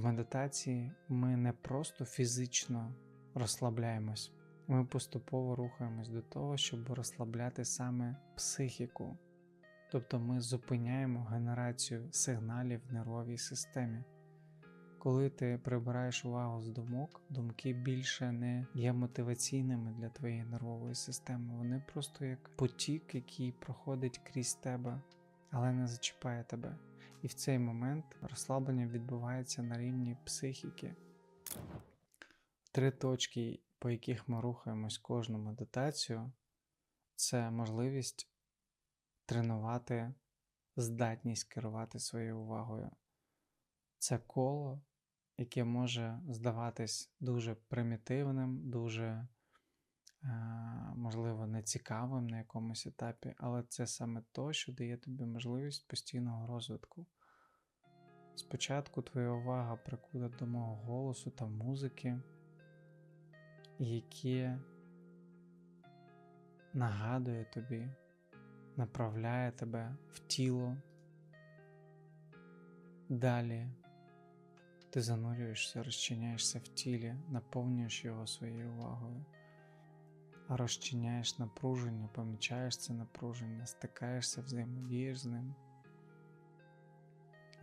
В медитації ми не просто фізично розслабляємось, ми поступово рухаємось до того, щоб розслабляти саме психіку. Тобто ми зупиняємо генерацію сигналів в нервовій системі. Коли ти прибираєш увагу з думок, думки більше не є мотиваційними для твоєї нервової системи. Вони просто як потік, який проходить крізь тебе, але не зачіпає тебе. І в цей момент розслаблення відбувається на рівні психіки. Три точки, по яких ми рухаємось кожну медитацію, це можливість тренувати здатність керувати своєю увагою. Це коло, яке може здаватись дуже примітивним, дуже, можливо, нецікавим на якомусь етапі, але це саме то, що дає тобі можливість постійного розвитку. Спочатку твоя увага прикута до мого голосу та музики, яке нагадує тобі, направляє тебе в тіло. Далі ти занурюєшся, розчиняєшся в тілі, наповнюєш його своєю увагою, розчиняєш напруження, помічаєш це напруження, стикаєшся, взаємодієш з ним.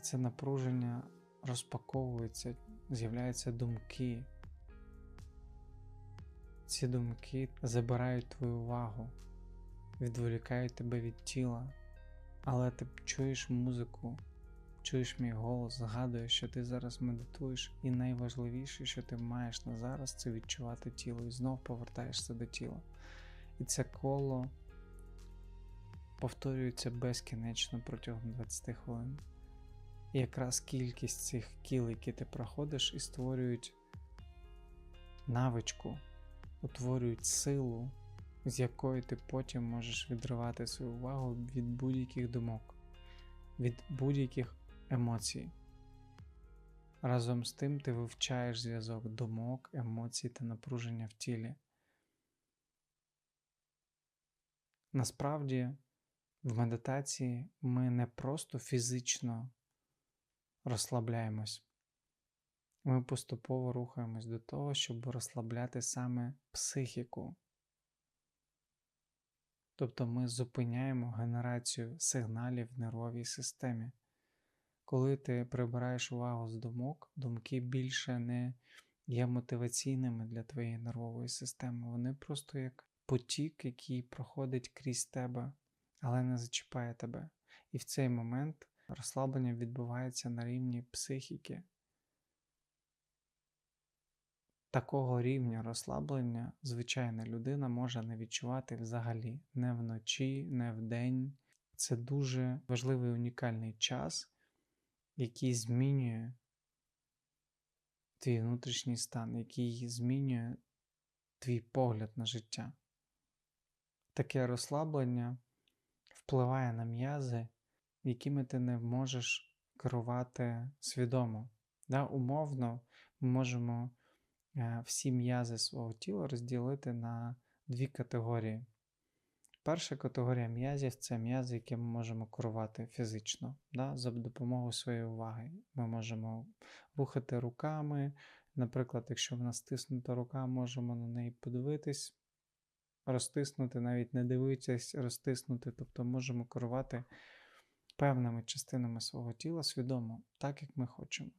Це напруження розпаковується, з'являються думки. Ці думки забирають твою увагу, відволікають тебе від тіла, але ти чуєш музику, чуєш мій голос, згадуєш, що ти зараз медитуєш, і найважливіше, що ти маєш на зараз, це відчувати тіло, і знов повертаєшся до тіла. І це коло повторюється безкінечно протягом 20 хвилин. І якраз кількість цих кіл, які ти проходиш, і створюють навичку, утворюють силу, з якої ти потім можеш відривати свою увагу від будь-яких думок, від будь-яких емоцій. Разом з тим ти вивчаєш зв'язок думок, емоцій та напруження в тілі. Насправді, в медитації ми не просто фізично розслабляємось, ми поступово рухаємось до того, щоб розслабляти саме психіку. Тобто ми зупиняємо генерацію сигналів в нервовій системі. Коли ти прибираєш увагу з думок, думки більше не є мотиваційними для твоєї нервової системи. Вони просто як потік, який проходить крізь тебе, але не зачіпає тебе. І в цей момент розслаблення відбувається на рівні психіки. Такого рівня розслаблення звичайна людина може не відчувати взагалі не вночі, не вдень. Це дуже важливий унікальний час, який змінює твій внутрішній стан, який змінює твій погляд на життя. Таке розслаблення впливає на м'язи, якими ти не можеш керувати свідомо. Да, Умовно, ми можемо е, всі м'язи свого тіла розділити на дві категорії. Перша категорія м'язів це м'язи, які ми можемо керувати фізично, да, за допомогою своєї уваги. Ми можемо рухати руками. Наприклад, якщо в нас стиснута рука, можемо на неї подивитись, розтиснути, навіть не дивитись, розтиснути, тобто можемо керувати певними частинами свого тіла свідомо, так як ми хочемо.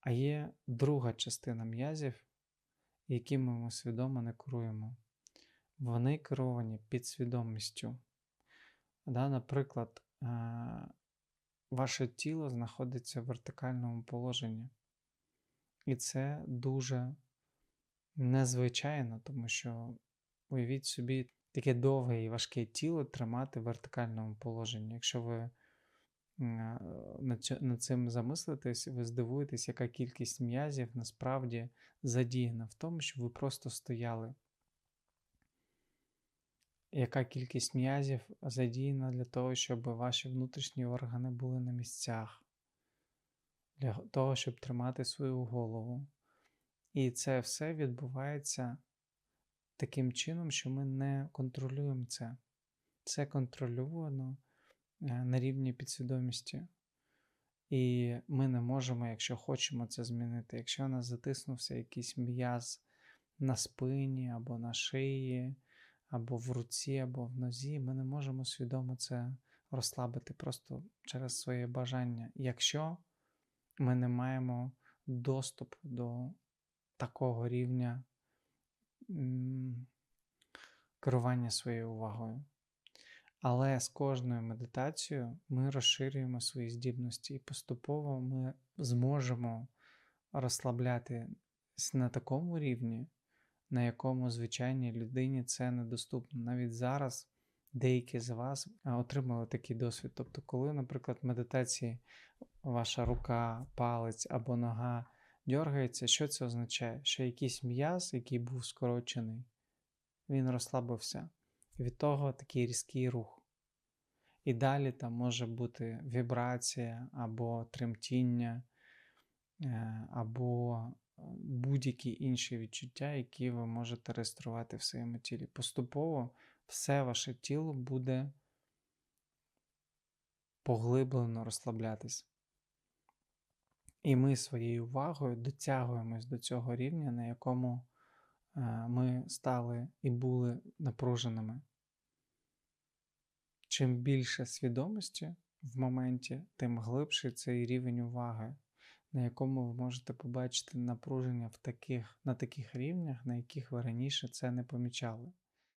А є друга частина м'язів, якими ми свідомо не керуємо. Вони керовані підсвідомістю. Да, Наприклад, е, ваше тіло знаходиться в вертикальному положенні. І це дуже незвичайно, тому що уявіть собі таке довге і важке тіло тримати в вертикальному положенні. Якщо ви над цим замислитесь, ви здивуєтесь, яка кількість м'язів насправді задіяна в тому, щоб ви просто стояли. Яка кількість м'язів задіяна для того, щоб ваші внутрішні органи були на місцях, для того, щоб тримати свою голову. І це все відбувається таким чином, що ми не контролюємо це. Це контрольовано е, на рівні підсвідомості. І ми не можемо, якщо хочемо це змінити. Якщо у нас затиснувся якийсь м'яз на спині або на шиї, або в руці, або в нозі, ми не можемо свідомо це розслабити просто через своє бажання, якщо ми не маємо доступу до такого рівня керування своєю увагою. Але з кожною медитацією ми розширюємо свої здібності і поступово ми зможемо розслаблятись на такому рівні, на якому звичайній людині це недоступно. Навіть зараз деякі з вас отримали такий досвід. Тобто, коли, наприклад, в медитації ваша рука, палець або нога дергається, що це означає? Що якийсь м'яз, який був скорочений, він розслабився. І від того такий різкий рух. І далі там може бути вібрація або тремтіння, е, або будь-які інші відчуття, які ви можете реєструвати в своєму тілі. Поступово все ваше тіло буде поглиблено розслаблятись. І ми своєю увагою дотягуємось до цього рівня, на якому е, ми стали і були напруженими. Чим більше свідомості в моменті, тим глибший цей рівень уваги, на якому ви можете побачити напруження в таких, на таких рівнях, на яких ви раніше це не помічали.